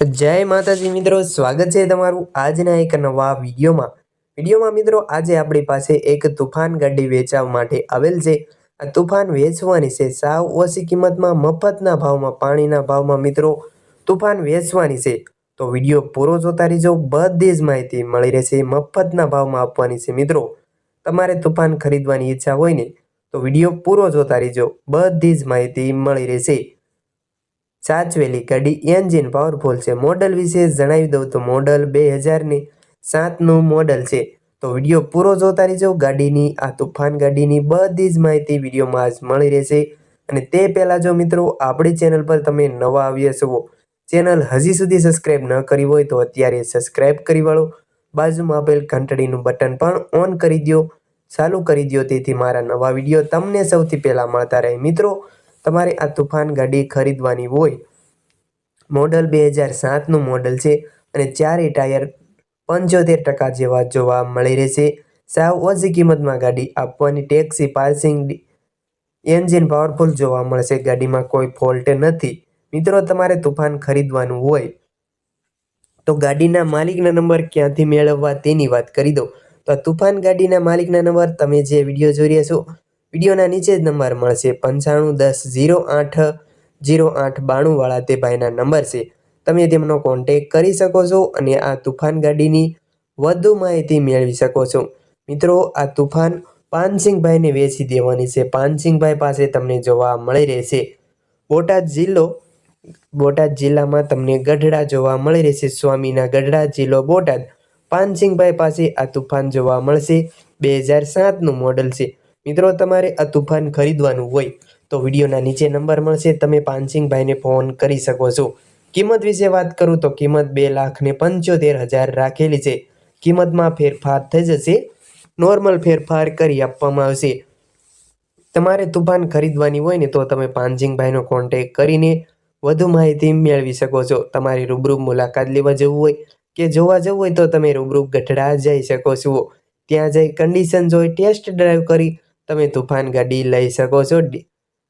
જય માતાજી મિત્રો, સ્વાગત છે તમારું આજના એક નવા વિડીયોમાં. વિડીયોમાં મિત્રો, આજે આપણી પાસે એક તુફાન ગાડી વેચવા માટે આવેલ છે. આ તુફાન વેચવાની છે સાવ ઓછી કિંમતમાં, મફતના ભાવમાં, પાણીના ભાવમાં મિત્રો, તુફાન વેચવાની છે. તો વીડિયો પૂરો જોતા રહીજો, બધી જ માહિતી મળી રહેશે, મફતના ભાવમાં આપવાની છે મિત્રો. તમારે તુફાન ખરીદવાની ઈચ્છા હોય ને, તો વીડિયો પૂરો જોતા રહીજો, બધી જ માહિતી મળી રહેશે. સાચવેલી ગાડી એન્જિન પાવરફુલ છે. મોડલ વિશે જણાવી દઉં તો મોડલ બે હજારની સાતનું મોડલ છે. તો વીડિયો પૂરો જોતા રહેજો. ગાડીની, આ તુફાન ગાડીની બધી જ માહિતી વિડીયોમાં આજ મળી રહેશે. અને તે પહેલાં જો મિત્રો, આપણી ચેનલ પર તમે નવા આવ્યા છો ચેનલ હજી સુધી સબસ્ક્રાઈબ ન કરી હોય તો અત્યારે સબસ્ક્રાઈબ કરી વાળો. બાજુમાં આપેલ ઘંટડીનું બટન પણ ઓન કરી દો ચાલુ કરી દો તેથી મારા નવા વીડિયો તમને સૌથી પહેલાં મળતા રહે. મિત્રો તમારે આ તુફાન ગાડી ખરીદવાની હોય, મોડલ બે હજાર સાતનું મોડલ છે અને ચારે ટાયર પંચોતેર ટકા જેવા જોવા મળી રહેશે. સાવ ઓછી કિંમતમાં ગાડી આપવાની ટેક્સી, પાર્સિંગ, એન્જિન પાવરફુલ જોવા મળશે. ગાડીમાં કોઈ ફોલ્ટ નથી. મિત્રો, તમારે તુફાન ખરીદવાનું હોય તો ગાડીના માલિકના નંબર ક્યાંથી મેળવવા તેની વાત કરી દો તો તુફાન ગાડીના માલિકના નંબર તમે જે વીડિયો જોઈ રહ્યા છો વિડીયોના નીચે જ નંબર મળશે. પંચાણું દસ ઝીરો આઠ ઝીરો આઠ બાણુંવાળા તે ભાઈના નંબર છે. તમે તેમનો કોન્ટેક કરી શકો છો અને આ તુફાન ગાડીની વધુ માહિતી મેળવી શકો છો. મિત્રો, આ તુફાન પાનસિંહભાઈને વેચી દેવાની છે. પાનસિંહભાઈ પાસે તમને જોવા મળી રહેશે. બોટાદ જિલ્લો, બોટાદ જિલ્લામાં તમને ગઢડા જોવા મળી રહેશે. સ્વામીના ગઢડા જિલ્લો, બોટાદ. પાનસિંહભાઈ પાસે આ તુફાન જોવા મળશે. બે હજાર સાતનું મોડલ છે. મિત્રો, તમારે આ તુફાન ખરીદવાનું હોય તો વિડીયોના નીચે નંબર મળશે. તમે પાનસિંહભાઈને ફોન કરી શકો છો. કિંમત વિશે વાત કરું તો કિંમત બે લાખ ને પંચોતેર હજાર રાખેલી છે. કિંમતમાં ફેરફાર થઈ જશે. નોર્મલ ફેરફાર કરી આપવામાં આવશે. તમારે તુફાન ખરીદવાની હોય ને તો તમે પાનસિંહભાઈનો કોન્ટેક કરીને વધુ માહિતી મેળવી શકો છો. તમારી રૂબરૂ મુલાકાત લેવા જવું હોય કે જોવા જવું હોય તો તમે રૂબરૂ ગઢડા જઈ શકો છો. ત્યાં જઈ કન્ડિશન જોઈ ટેસ્ટ ડ્રાઈવ કરી તમે તુફાન ગાડી લઈ શકો છો.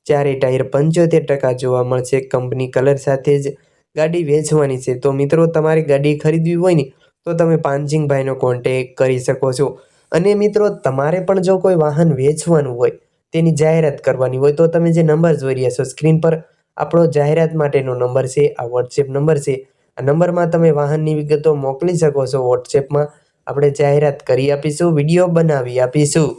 ચારે ટાયર પંચોતેર ટકા જોવા મળશે. કંપની કલર સાથે જ ગાડી વેચવાની છે. તો મિત્રો, તમારી ગાડી ખરીદવી હોય ને, તો તમે પાનસિંગભાઈનો કોન્ટેક કરી શકો છો. અને મિત્રો, તમારે પણ જો કોઈ વાહન વેચવાનું હોય, તેની જાહેરાત કરવાની હોય, તો તમે જે નંબર જોઈ રહ્યા છો, સ્ક્રીન પર આપણો જાહેરાત માટેનો નંબર છે. આ વોટ્સએપ નંબર છે. આ નંબરમાં તમે વાહનની વિગતો મોકલી શકો છો. વોટ્સએપમાં આપણે જાહેરાત કરી આપીશું, વીડિયો બનાવી આપીશું.